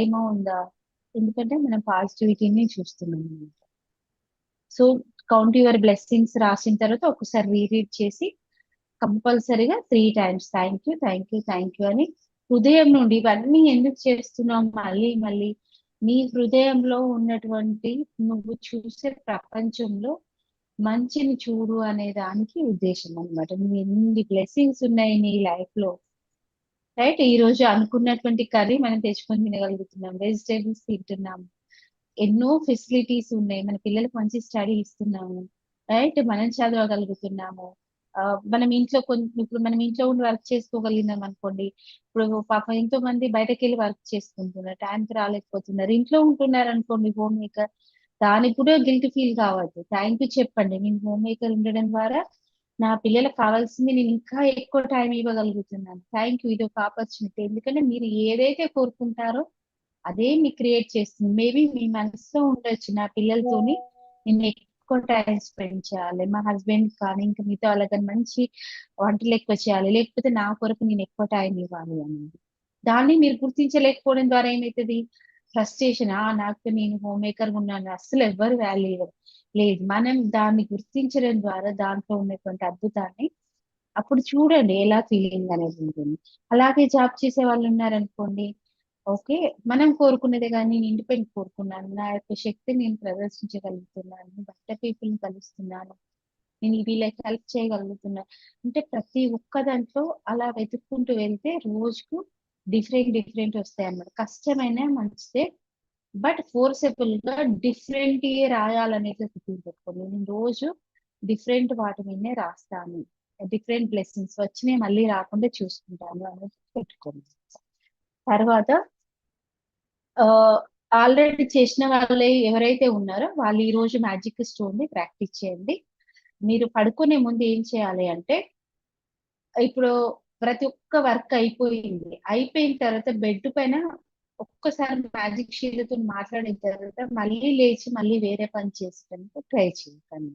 ఏమో ఉందా? ఎందుకంటే మనం పాజిటివిటీని చూస్తున్నాం అన్నమాట. సో కౌంట్ యువర్ బ్లెస్సింగ్స్ రాసిన తర్వాత ఒకసారి రీరీడ్ చేసి కంపల్సరీగా three times thank you thank you thank you అని హృదయం నుండి ఇవన్నీ ఎందుకు చేస్తున్నాం మళ్ళీ మళ్ళీ నీ హృదయంలో ఉన్నటువంటి నువ్వు చూసే ప్రపంచంలో మంచిని చూడు అనే దానికి ఉద్దేశం అనమాట నువ్వు ఎన్ని బ్లెస్సింగ్స్ ఉన్నాయి నీ లైఫ్లో? రైట్ ఈ రోజు అనుకున్నటువంటి కర్రీ మనం తెచ్చుకొని తినగలుగుతున్నాం. వెజిటేబుల్స్ తింటున్నాం. ఎన్నో ఫెసిలిటీస్ ఉన్నాయి. మన పిల్లలకు మంచి స్టడీ ఇస్తున్నాము. రైట్ మనం చదవగలుగుతున్నాము. ఆ, మనం ఇంట్లో కొంచెం ఇప్పుడు మనం ఇంట్లో ఉండి వర్క్ చేసుకోగలిగినాం అనుకోండి. ఇప్పుడు పాప ఎంతో మంది బయటకు వెళ్ళి వర్క్ చేసుకుంటున్నారు. టైంకి రాలేకపోతున్నారు. ఇంట్లో ఉంటున్నారు అనుకోండి హోమ్ మేకర్ దానికి కూడా గిల్ట్ ఫీల్ కావద్దు. థ్యాంక్ యూ చెప్పండి. నేను హోమ్ మేకర్ ఉండడం ద్వారా నా పిల్లలకు కావాల్సింది నేను ఇంకా ఎక్కువ టైం ఇవ్వగలుగుతున్నాను. థ్యాంక్ యూ ఇది ఒక ఆపర్చునిటీ ఎందుకంటే మీరు ఏదైతే కోరుకుంటారో అదే మీ క్రియేట్ చేస్తుంది. మేబీ మీ మనసులో ఉండొచ్చు నా పిల్లలతోని నేను ఎక్కువ టైం స్పెండ్ చేయాలి. మా హస్బెండ్ కానీ ఇంకా మిగతా వాళ్ళకి మంచి వంటలు ఎక్కువ చేయాలి. లేకపోతే నా కొరకు నేను ఎక్కువ టైం ఇవ్వాలి అనేది దాన్ని మీరు గుర్తించలేకపోవడం ద్వారా ఏమవుతుంది ఫ్రస్ట్రేషన్ ఆ నాకు నేను హోమ్ మేకర్ ఉన్నాను. అస్సలు ఎవ్వరు వాల్యూ ఇవ్వరు. లేదు. మనం దాన్ని గుర్తించడం ద్వారా దాంట్లో ఉన్నటువంటి అద్భుతాన్ని అప్పుడు చూడండి ఎలా ఫీలింగ్ అనేది ఉంటుంది. అలాగే జాబ్ చేసే వాళ్ళు ఉన్నారనుకోండి ఓకే మనం కోరుకునేదే కానీ నేను ఇండిపెండెంట్ కోరుకున్నాను నా యొక్క శక్తిని నేను ప్రదర్శించగలుగుతున్నాను బయట పీపుల్ని కలుస్తున్నాను నేను వీళ్ళకి హెల్ప్ చేయగలుగుతున్నాను. అంటే ప్రతి ఒక్క దాంట్లో అలా వెతుక్కుంటూ వెళ్తే రోజుకు డిఫరెంట్ డిఫరెంట్ వస్తాయి అన్నమాట కష్టమైన మంచిదే బట్ ఫోర్సెబుల్గా డిఫరెంట్ రాయాలనేది పెట్టుకోండి. నేను రోజు డిఫరెంట్ వాటి మీదనే రాస్తాను. డిఫరెంట్ బ్లెస్సింగ్స్ వచ్చినాయి మళ్ళీ రాకుండా చూసుకుంటాను అనేది పెట్టుకోండి. తర్వాత ఆల్రెడీ చేసిన వాళ్ళే ఎవరైతే ఉన్నారో వాళ్ళు ఈ రోజు మ్యాజిక్ స్టోన్ని ప్రాక్టీస్ చేయండి. మీరు పడుకునే ముందు ఏం చేయాలి అంటే ఇప్పుడు ప్రతి ఒక్క వర్క్ అయిపోయింది. అయిపోయిన తర్వాత బెడ్ పైన ఒక్కసారి మ్యాజిక్ షీలతో మాట్లాడిన తర్వాత మళ్ళీ లేచి మళ్ళీ వేరే పని చేసుకోవడానికి ట్రై చేయకండి